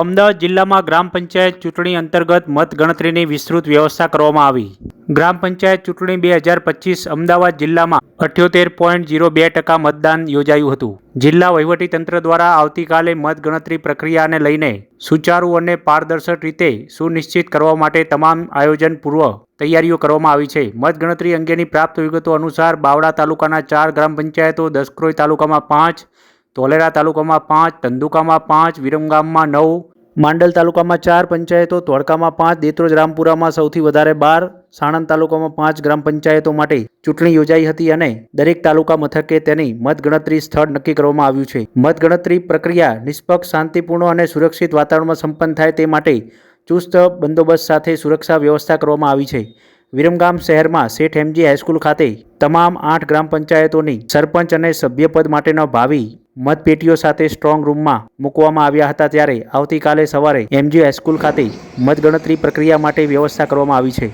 અમદાવાદ જિલ્લામાં ગ્રામ પંચાયત ચૂંટણી અંતર્ગત મતગણતરીની વિસ્તૃત વ્યવસ્થા કરવામાં આવી. ગ્રામ પંચાયત ચૂંટણી બે હજાર પચીસ અમદાવાદ જિલ્લામાં અઠ્યોતેર પોઈન્ટ ઝીરો બે ટકા મતદાન યોજાયું હતું. જિલ્લા વહીવટીતંત્ર દ્વારા આવતીકાલે મતગણતરી પ્રક્રિયાને લઈને સુચારુ અને પારદર્શક રીતે સુનિશ્ચિત કરવા માટે તમામ આયોજન પૂર્વ તૈયારીઓ કરવામાં આવી છે. મતગણતરી અંગેની પ્રાપ્ત વિગતો અનુસાર બાવડા તાલુકાના ચાર ગ્રામ પંચાયતો દસક્રોઈ તાલુકામાં પાંચ ધોલેરા તાલુકામાં પાંચ ધંધુકામાં પાંચ, વિરમગામમાં નવ, માંડલ તાલુકામાં ચાર પંચાયતો ધોળકામાં પાંચ, દેત્રોજ રામપુરામાં સૌથી વધારે બાર, સાણંદ તાલુકામાં પાંચ ગ્રામ પંચાયતો માટે ચૂંટણી યોજાઈ હતી અને દરેક તાલુકા મથકે તેની મતગણતરી સ્થળ નક્કી કરવામાં આવ્યું છે. મતગણતરી પ્રક્રિયા નિષ્પક્ષ, શાંતિપૂર્ણ અને સુરક્ષિત વાતાવરણમાં સંપન્ન થાય તે માટે ચુસ્ત બંદોબસ્ત સાથે સુરક્ષા વ્યવસ્થા કરવામાં આવી છે. વિરમગામ શહેરમાં શેઠ એમજી હાઈસ્કૂલ ખાતે તમામ આઠ ગ્રામ પંચાયતોની સરપંચ અને સભ્યપદ માટેનો ભાવિ મતપેટીઓ સાથે સ્ટ્રોંગ રૂમમાં મૂકવામાં આવ્યા હતા ત્યારે આવતીકાલે સવારે એમજી હાઈસ્કૂલ ખાતે મતગણતરી પ્રક્રિયા માટે વ્યવસ્થા કરવામાં આવી છે.